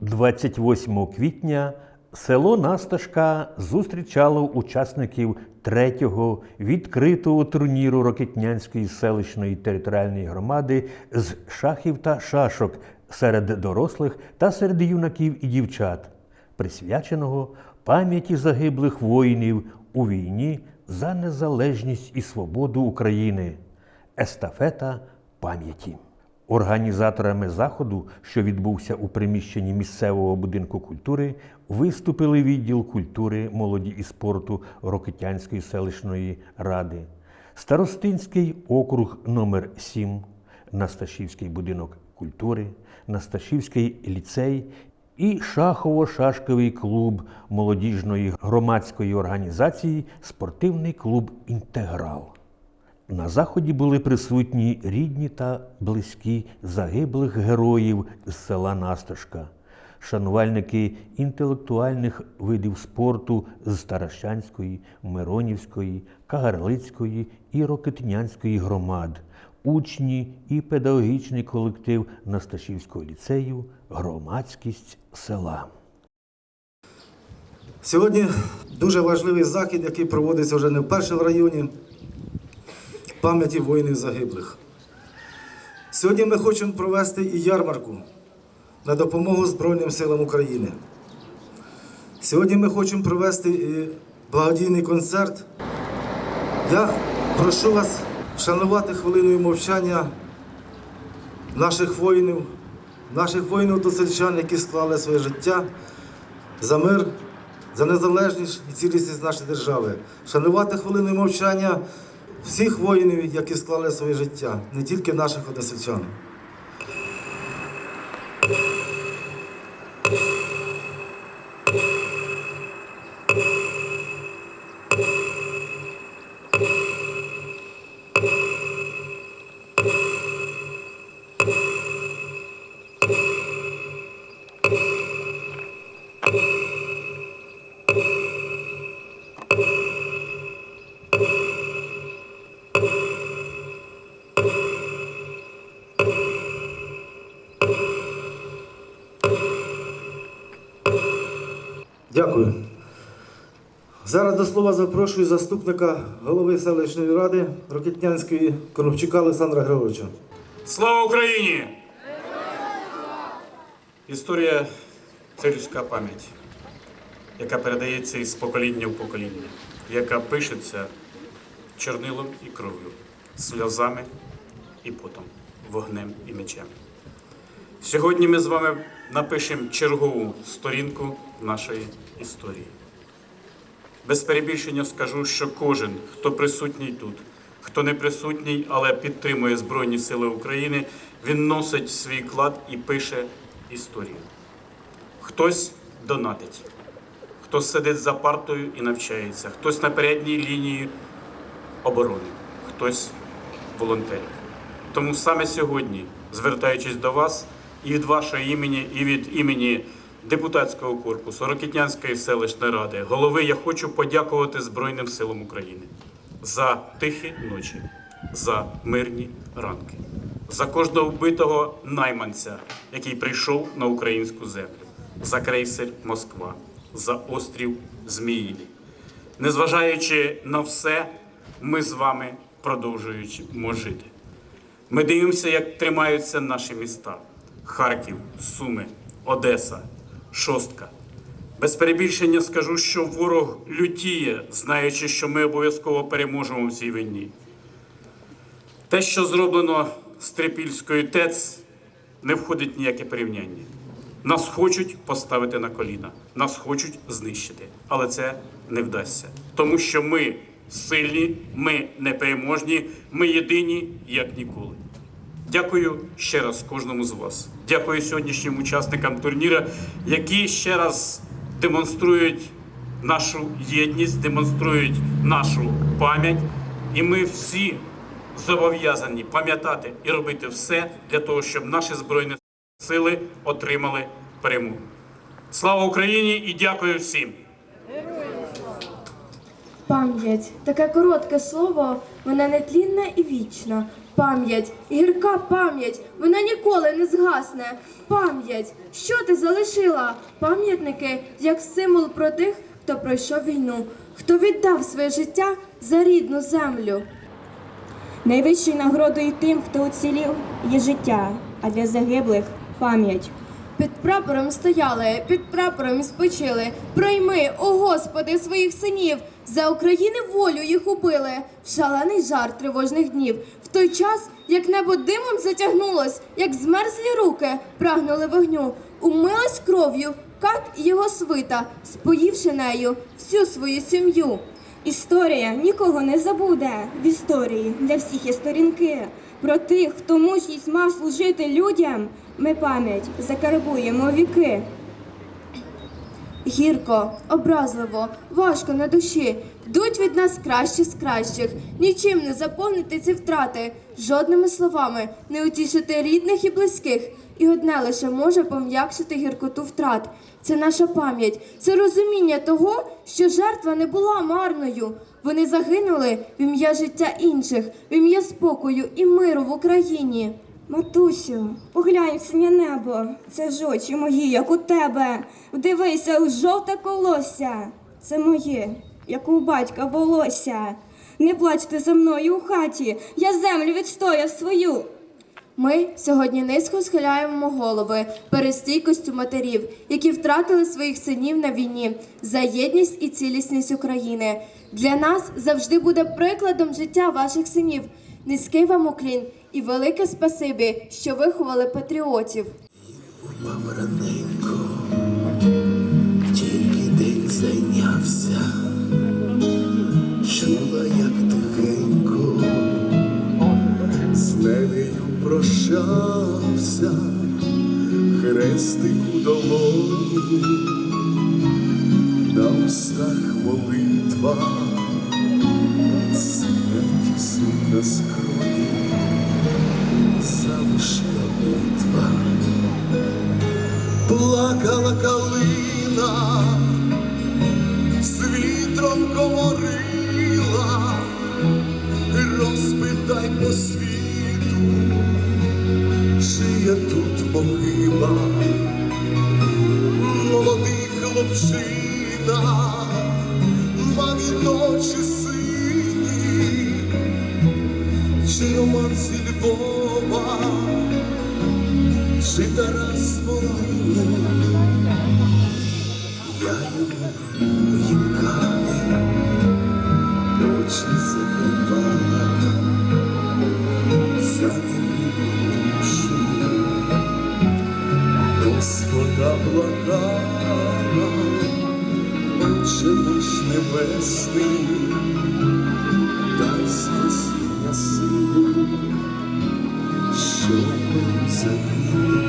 28 квітня село Насташка зустрічало учасників третього відкритого турніру Рокетнянської селищної територіальної громади з шахів та шашок серед дорослих та серед юнаків і дівчат, присвяченого пам'яті загиблих воїнів у війні за незалежність і свободу України. Естафета пам'яті. Організаторами заходу, що відбувся у приміщенні місцевого будинку культури, виступили відділ культури, молоді і спорту Рокитянської селищної ради, Старостинський округ номер 7 Насташівський будинок культури, Насташівський ліцей і Шахово-шашковий клуб молодіжної громадської організації Спортивний клуб Інтеграл. На заході були присутні рідні та близькі загиблих героїв з села Насташка, шанувальники інтелектуальних видів спорту з Таращанської, Миронівської, Кагарлицької і Рокетнянської громад, учні і педагогічний колектив Насташівського ліцею, громадськість села. Сьогодні дуже важливий захід, який проводиться вже не вперше в районі пам'яті воїнів загиблих. Сьогодні ми хочемо провести і ярмарку на допомогу Збройним силам України. Сьогодні ми хочемо провести і благодійний концерт. Я прошу вас вшанувати хвилиною мовчання наших воїнів, наших воїнів-досельчан, які склали своє життя за мир, за незалежність і цілісність нашої держави. Вшанувати хвилиною мовчання всіх воїнів, які склали своє життя, не тільки наших односельчан. Дякую. Зараз до слова запрошую заступника голови селищної ради Рокетнянської Коробчука Олександра Григоровича. Слава Україні! Історія це людська пам'ять, яка передається із покоління в покоління, яка пишеться чорнилом і кров'ю, сльозами і потом, вогнем і мечем. Сьогодні ми з вами напишемо чергову сторінку нашої історії. Без перебільшення скажу, що кожен, хто присутній тут, хто не присутній, але підтримує Збройні Сили України, він носить свій клад і пише історію. Хтось донатить, хтось сидить за партою і навчається, хтось на передній лінії оборони, хтось волонтерів. Тому саме сьогодні, звертаючись до вас і від вашого імені, і від імені депутатського корпусу, Рокітнянської селищної ради, голови, я хочу подякувати Збройним силам України за тихі ночі, за мирні ранки, за кожного вбитого найманця, який прийшов на українську землю, за крейсер Москва, за острів Зміїлі. Незважаючи на все, ми з вами продовжуємо жити. Ми дивимося, як тримаються наші міста: Харків, Суми, Одеса, Шостка. Без перебільшення скажу, що ворог лютіє, знаючи, що ми обов'язково переможемо в цій війні. Те, що зроблено з Трипільською ТЕЦ, не входить в ніяке порівняння. Нас хочуть поставити на коліна, нас хочуть знищити, але це не вдасться, тому що ми сильні, ми непереможні, ми єдині як ніколи. Дякую ще раз кожному з вас. Дякую сьогоднішнім учасникам турніру, які ще раз демонструють нашу єдність, демонструють нашу пам'ять. І ми всі зобов'язані пам'ятати і робити все для того, щоб наші збройні сили отримали перемогу. Слава Україні і дякую всім! Пам'ять таке коротке слово, вона нетлінна і вічна. Пам'ять, гірка пам'ять, вона ніколи не згасне. Пам'ять, що ти залишила? Пам'ятники як символ про тих, хто пройшов війну, хто віддав своє життя за рідну землю. Найвищою нагородою тим, хто уцілів, є життя, а для загиблих пам'ять. Під прапором стояли, під прапором спочили. Прийми, о Господи, своїх синів. За України волю їх убили в шалений жар тривожних днів. В той час, як небо димом затягнулось, як змерзлі руки прагнули вогню, умилась кров'ю кат і його свита, споївши нею всю свою сім'ю. Історія нікого не забуде. В історії для всіх є сторінки. Про тих, хто мужність мав служити людям, ми пам'ять закарбуємо віки. Гірко, образливо, важко на душі. Йдуть від нас кращі з кращих. Нічим не заповнити ці втрати, жодними словами не утішити рідних і близьких. І одне лише може пом'якшити гіркоту втрат. Це наша пам'ять, це розуміння того, що жертва не була марною. Вони загинули в ім'я життя інших, в ім'я спокою і миру в Україні. Матусю, поглянь в синє небо. Це ж очі мої, як у тебе. Вдивися у жовте колосся. Це моє, як у батька волосся. Не плачте за мною у хаті, я землю відстояв свою. Ми сьогодні низько схиляємо голови перед стійкостю матерів, які втратили своїх синів на війні за єдність і цілісність України. Для нас завжди буде прикладом життя ваших синів. Низький вам уклін і велике спасибі, що виховали патріотів. Мам раненько, тільки день зайнявся, чула, як тихенько, з нею прощався, хрестик у долоні, на устах молитва, смерті син на скроні, залишила битва плакала калина, з вітром говорила, розпитай по світу, чия тут могила, молодий хлопчина, мамі ночі сині, чи роман зі Львова чи Тарас небесний, дай спасіння сину, що загинув,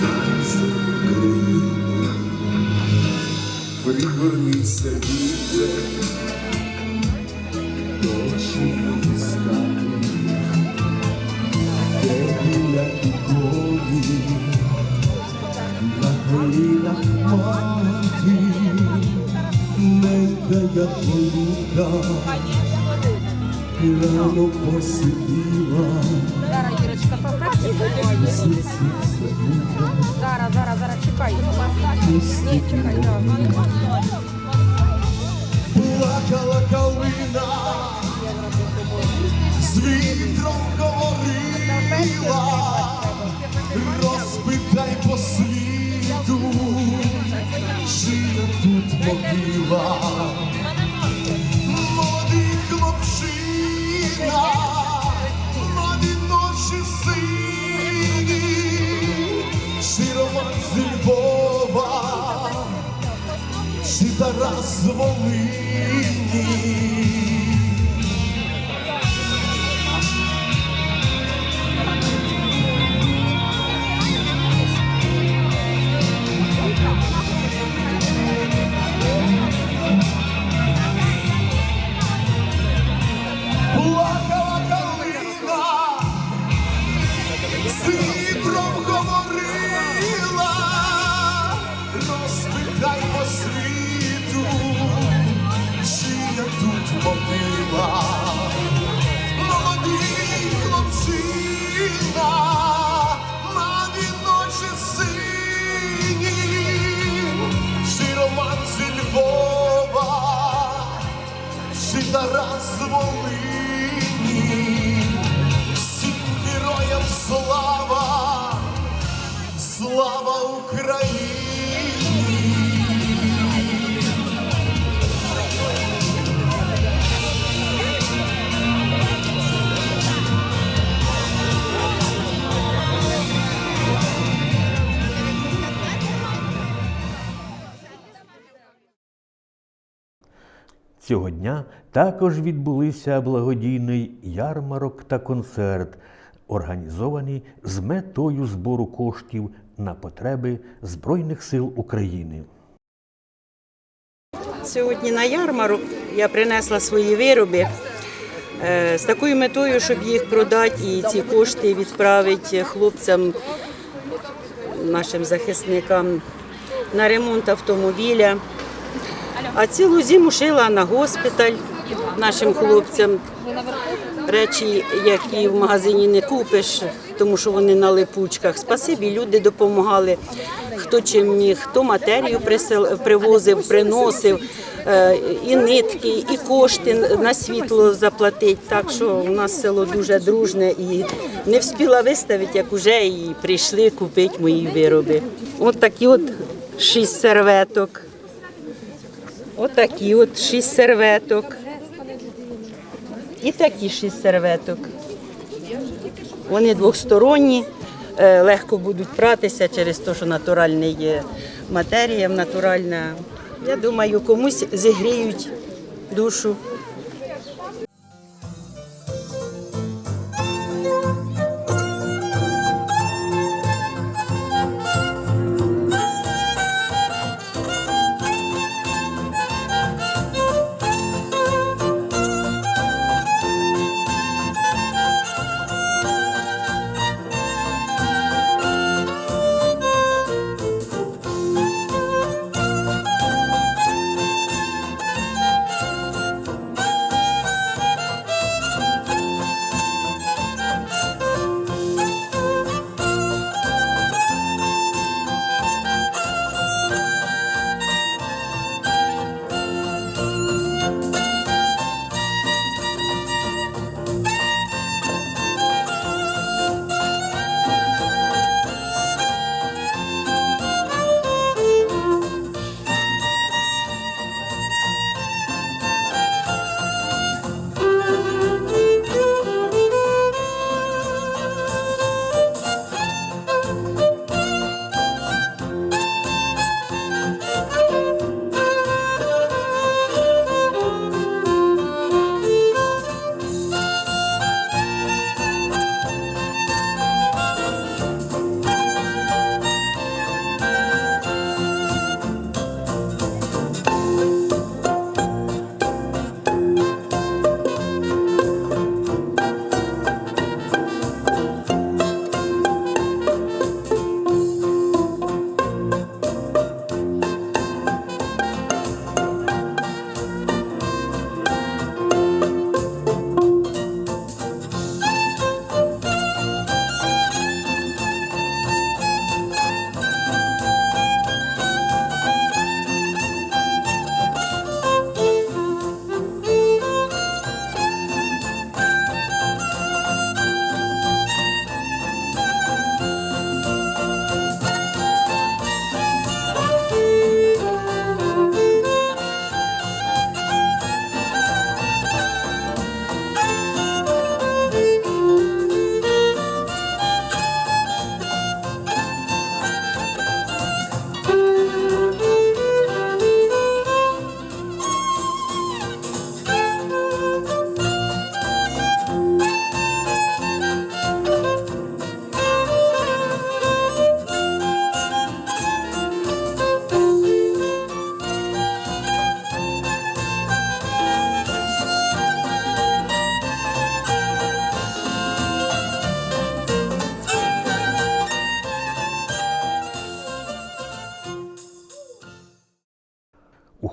дай за Україну, пригорнися вітер, дощі пускати, де біля ікони, на колінах мати, як голубка, рано посиділа. Зараз, Ірочка, поправте. Зараз, зараз, зараз, чекай. Ні, чекай, так. плакала калина, з вітром говорила, розпитай по світу, чия тут могила, чи Цього дня також відбулися благодійний ярмарок та концерт, організований з метою збору коштів на потреби Збройних сил України. Сьогодні на ярмарок я принесла свої вироби е, з такою метою, щоб їх продати і ці кошти відправити хлопцям, нашим захисникам на ремонт автомобіля. А цілу зиму шила на госпіталь нашим хлопцям. Речі, які в магазині не купиш, тому що вони на липучках. Спасибі, люди допомагали. Хто чим міг, хто матерію привозив, приносив, е, і нитки, і кошти на світло заплатить. Так що у нас село дуже дружне і не встигла виставити, як уже і прийшли купити мої вироби. От такі от шість серветок. Отакі от шість серветок. І такі шість серветок. Вони двосторонні, е, легко будуть пратися через те, що натуральний є матерія, натуральна. Я думаю, комусь зігріють душу.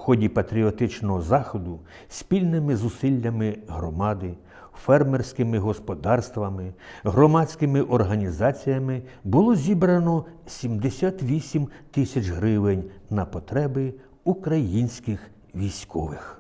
Ході патріотичного заходу спільними зусиллями громади, фермерськими господарствами, громадськими організаціями було зібрано 78 тисяч гривень на потреби українських військових.